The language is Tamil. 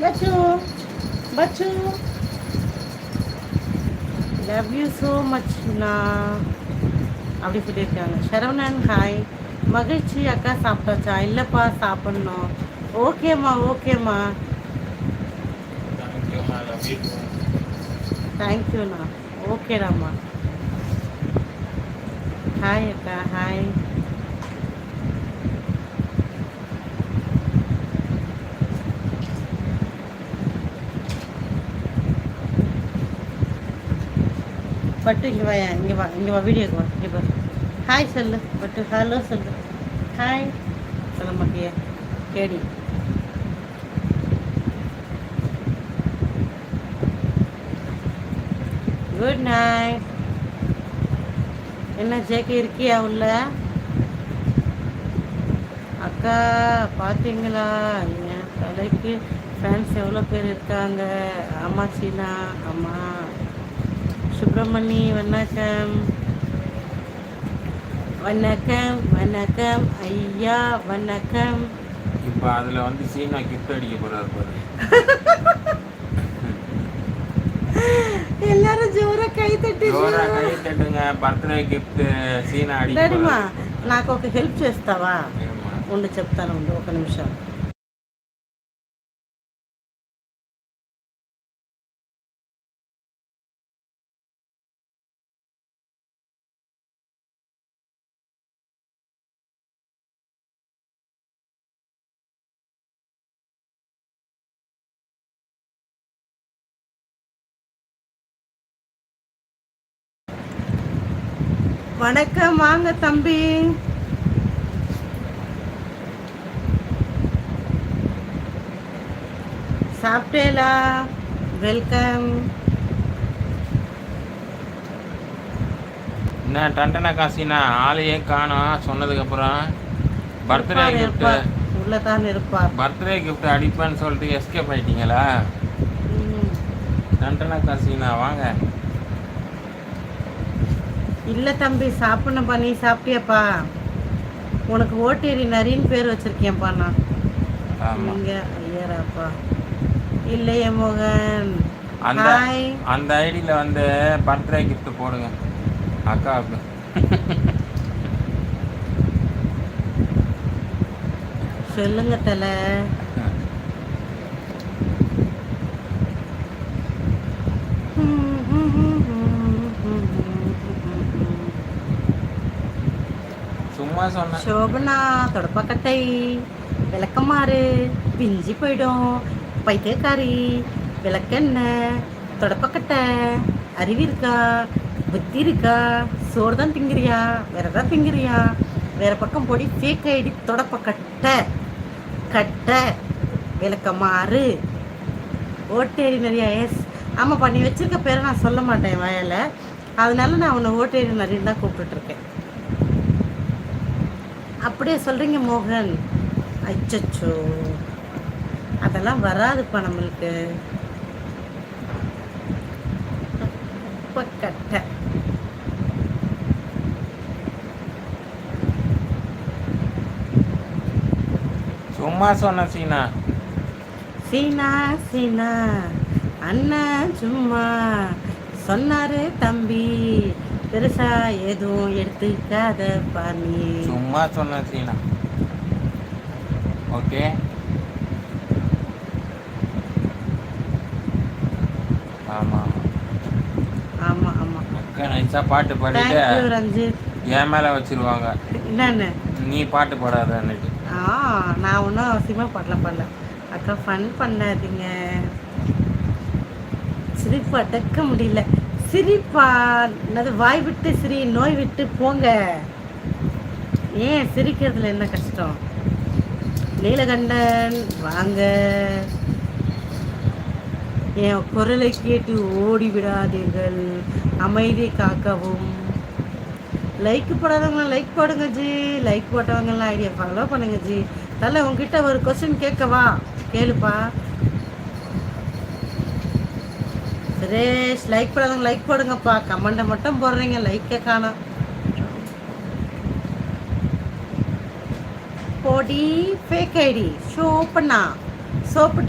Bachu Bachu love you so மச்ண்ணா அப்படி சொல்லியிருக்காங்க சரவணன் ஹாய் மகிழ்ச்சி அக்கா சாப்பிட்டாச்சா இல்லைப்பா சாப்பிட்ணும் ஓகேம்மா ஓகேம்மா தேங்க்யூ லவ் யூ தேங்க்யூண்ணா ஓகேடாம்மா ஹாய் அக்கா ஹாய் பட்டு இங்கே வா இங்கே வா இங்கே வா வீடியோக்கு வா இங்கே பாரு. ஹாய் சொல்லு பட்டு ஹலோ சொல்லு. ஹாய் சொல்ல மாட்டியா கேடி குட் நைட் என்ன ஜேகே இருக்கியா உள்ள? அக்கா பார்த்தீங்களா என் தலைக்கு ஃபேன்ஸ் எவ்வளோ பேர் இருக்காங்க? ஆமா சீனா ஆமாம் சுப்பிரமணி வணக்கம் வணக்கம் வணக்கம் ஐயா வணக்கம் இப்போ அதில் வந்து சீனா கிஃப்ட் அடிக்க போறாரு பாரு எல்லாரும் ஜோரா கை தட்டி జోరా కై తట్టుగా బర్త్డే గిఫ్ట్ సీన్ అడిగి డాడీమా నాకు ఒక హెల్ప్ చేస్తావా ఉండు చెప్తాను ఉండు ఒక నిమిషం வணக்கம் வாங்க தம்பி. சாப்பிட்டேலா? வெல்கம். என்ன டண்டனா காசினா ஆளையே காணோம் சொன்னதுக்கு அப்புறம் பர்த்டே கிஃப்ட் உள்ளதான் இருப்பார். பர்த்டே கிஃப்ட் அடிப்பேன்னு சொல்லிட்டு எஸ்கேப் ஆயிட்டீங்களா. டண்டனா காசினா வாங்க. இல்ல தம்பி சாப்பிடணும்ப்பா நீ சாப்பிட்டியாப்பா. உனக்கு ஓட்டேரி நரின்னு பேர் வச்சிருக்கேன்ப்பா நான். ஆமா. நீங்க ஐயராப்பா. இல்லையே மோகன். அந்த அந்த ஐடியில வந்து பர்த்டே கிஃப்ட் போடுங்க. அக்காவுக்கு சொல்லுங்க தலை. சும்மா சொன்னேன் சோபனா தொடப்பக்கட்டை விளக்கமாறு பிஞ்சி போயிடும் பைத்தியக்காரி விளக்கெண்ணெய் தொடப்பக்கட்டை அறிவு இருக்கா புத்தி இருக்கா சோறு தான் திங்கிறியா வேற ஏதாவது திங்கிறியா வேற பக்கம் போடி ஃபேக் ஐடி தொடப்பக்கட்டை கட்டை விளக்கமாறு ஓட்டேரி நிறையா எஸ் ஆமாப்பா நீ வச்சிருக்க பேரை நான் சொல்ல மாட்டேன் வயலை அதனால நான் உன்னை ஓட்டேரி நிறையா தான் கூப்பிட்டுட்ருக்கேன் அப்படியே சொல்றீங்க மோகன். அச்சச்சோ. அதெல்லாம் வராதுப்பா நம்மளுக்கு. கட்டை. சும்மா சொன்னேன் சீனா. சீனா சீனா. அண்ணன் சும்மா. சொன்னாரு தம்பி. பெருசா எதுவும் எடுத்துக்காத பாணி சும்மா சொன்னேன் சீனா. ஓகே. ஆமா. ஆமா ஆமா. நைஸா பாட்டு பாடிட்டு என் மேல வச்சிருவாங்க. என்னன்னு? நீ பாட்டு பாடாதன்னுட்டு ஆ நான் ஒன்றும் அவசியமாக பாடலாம் பாடல. அக்கா ஃபன் பண்ணாதீங்க. சிரிப்பு அடக்க முடியல. சிரிப்பா என்னது வாய் விட்டு சிரி நோய் விட்டு போங்க. ஏன் சிரிக்கிறதுல என்ன கஷ்டம்? நீலகண்டன் வாங்க. என் குரலை கேட்டு ஓடி விடாதீர்கள். அமைதி காக்கவும். லைக் போடாதவங்க லைக் போடுங்க ஜி. லைக் போட்டவங்கலாம் ஐடியா ஃபாலோ பண்ணுங்க ஜி. தலை உங்ககிட்ட ஒரு கொஸ்டின் கேட்கவா? கேளுப்பா. சுரேஷ் லைக் போடாதவங்க லைக் போடுங்கப்பா. கமெண்ட்டை மட்டும் போடுறீங்க லைக்கே காணும். போடி ஃபேக் ஐடி ஷோ பண்ணா சோப்பு